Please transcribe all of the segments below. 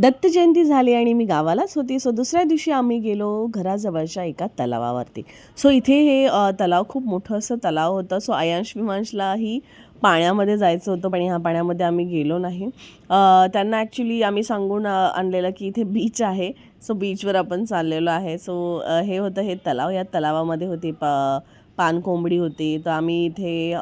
दत्त जयंती झाली आणि मी गावालाच होती. सो दुसऱ्या दिवशी आम्ही गेलो घराजवळच्या एका तलावावरती. सो इथे हे तलाव खूप मोठं असं तलाव होतं. सो आयांश विमांशलाही पाण्यामध्ये जायचं होतं पण ह्या पाण्यामध्ये आम्ही गेलो नाही. त्यांना ॲक्च्युली आम्ही सांगून आणलेलं की इथे बीच आहे. सो बीचवर आपण चाललेलो आहे. सो हे होतं हे तलाव या तलावामध्ये होते. प पानकोंबडी होती. तर आम्ही इथे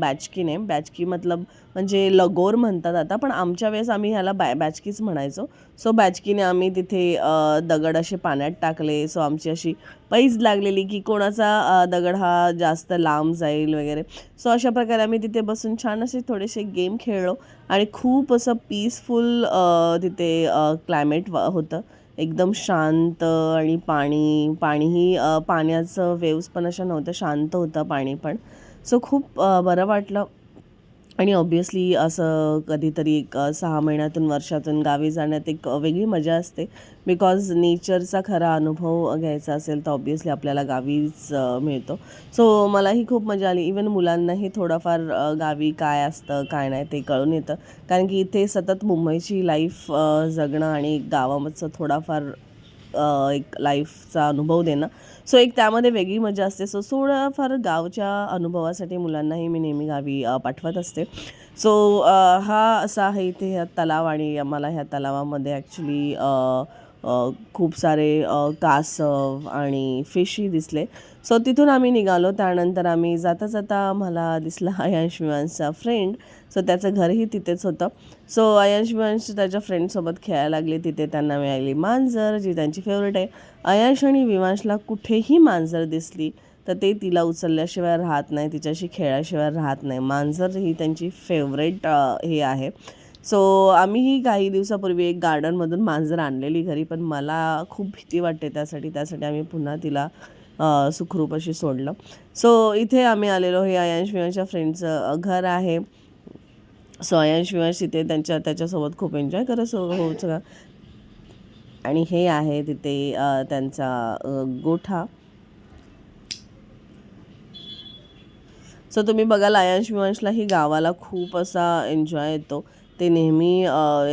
बॅचकीने बॅचकी मतलब म्हणजे लगोर म्हणतात आता पण आमच्या वेळेस आम्ही ह्याला बॅ बॅचकीच म्हणायचो. सो बॅचकीने आम्ही तिथे दगड असे पाण्यात टाकले. सो आमची अशी पैज लागलेली की कोणाचा दगड हा जास्त लांब जाईल वगैरे. सो अशा प्रकारे आम्ही तिथे बसून छान असे थोडेसे गेम खेळलो आणि खूप असं पीसफुल तिथे क्लायमेट होतं. एकदम शांत आणि पाणी पाणीही पाण्याचं वेव्स पण अशा नव्हत्या. शांत होतं पाणी पण. सो खूप बरं वाटलं. आणि ऑब्वियसली असं कधीतरी एक सहा महिन्यातून वर्षातून गावी जाण्यात एक वेगळी मजा असते. बिकॉज नेचरचा खरा अनुभव घ्यायचा असेल तर ऑब्वियसली आपल्याला गावीच मिळतो. सो मलाही खूप मजा आली. इवन मुलांनाही थोडंफार गावी काय असतं काय नाही ते कळून येतं. कारण की इथे सतत मुंबईची लाईफ जगणं आणि गावामधचं थोडाफार एक लाईफचा अनुभव देणं. सो एक त्यामध्ये वेगळी मजा असते. सो थोडंफार गावच्या अनुभवासाठी मुलांनाही मी नेहमी गावी पाठवत असते. सो हा असा आहे इथे ह्या तलाव आणि आम्हाला ह्या तलावामध्ये ॲक्च्युली खूप सारे कासव आणि फिशी दिसले. सो तिथून आम्ही निघालो. त्यानंतर आम्ही जाता जाता आम्हाला दिसला अयांश विवांशचा फ्रेंड सो त्याचं घरही तिथेच होतं. सो अयांश विवांश त्याच्या फ्रेंडसोबत खेळायला लागले. तिथे त्यांना मिळाली मांजर जी त्यांची फेवरेट आहे. अयांश आणि विवांशला कुठेही मांजर दिसली तर ते तिला उचलल्याशिवाय राहत नाही. तिच्याशी खेळल्याशिवाय राहत नाही. मांजर ही त्यांची फेवरेट हे आहे. सो आम्हीही काही दिवसापूर्वी एक गार्डनमधून मांजर आणलेली घरी पण मला खूप भीती वाटते त्यासाठी. त्यासाठी आम्ही पुन्हा तिला सुखरूप अशी सोडलं. सो इथे आम्ही आलेलो. हे अयांश वियांशच्या फ्रेंडचं घर आहे. सो अयांश वियांश तिथे त्यांच्या त्याच्यासोबत खूप एन्जॉय करत हो हो सगळं. आणि हे आहे तिथे त्यांचा गोठा. सो तुम्ही बघाल आयांश वियांशलाही गावाला खूप असा एन्जॉय येतो. ते नेहमी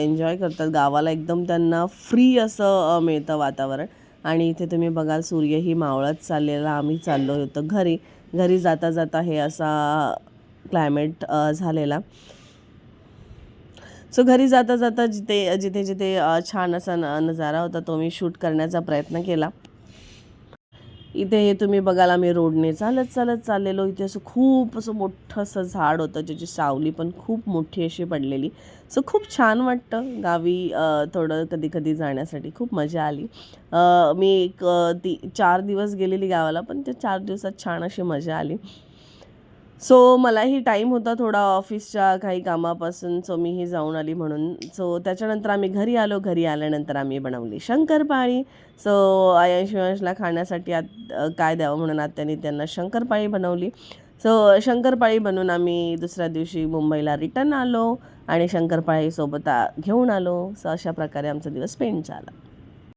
एन्जॉय करतात. गावाला एकदम त्यांना फ्री असं मिळतं वातावरण. आणि इथे तुम्ही बघाल सूर्यही मावळत चाललेला आम्ही चाललो होतो घरी. घरी जाता जाता हे असा क्लायमेट झालेला. सो घरी जाता जाता जिथे जिथे जिथे छान असा न नजारा होता तो मी शूट करण्याचा प्रयत्न केला. इथे हे तुम्ही बघाल आम्ही रोडने चालत चालत चाललेलो. इथे असं खूप असं मोठं असं झाड होतं ज्याची सावली पण खूप मोठी अशी पडलेली. सो खूप छान वाटतं गावी थोडं कधी कधी जाण्यासाठी. खूप मजा आली. मी एक ती चार दिवस गेलेली गावाला पण त्या चार दिवसात छान अशी मजा आली. सो मलाही टाईम होता थोडा ऑफिसच्या काही कामापासून सो मीही जाऊन आली म्हणून. सो त्याच्यानंतर आम्ही घरी आलो. घरी आल्यानंतर आम्ही बनवली शंकरपाळी सो आयांश खाण्यासाठी आत काय द्यावं म्हणून आत्याने त्यांना शंकरपाळी बनवली. सो शंकरपाळी बनवून आम्ही दुसऱ्या दिवशी मुंबईला रिटर्न आलो आणि शंकरपाळीसोबत आ- घेऊन आलो. सो अशा प्रकारे आमचा दिवस स्पेंड झाला.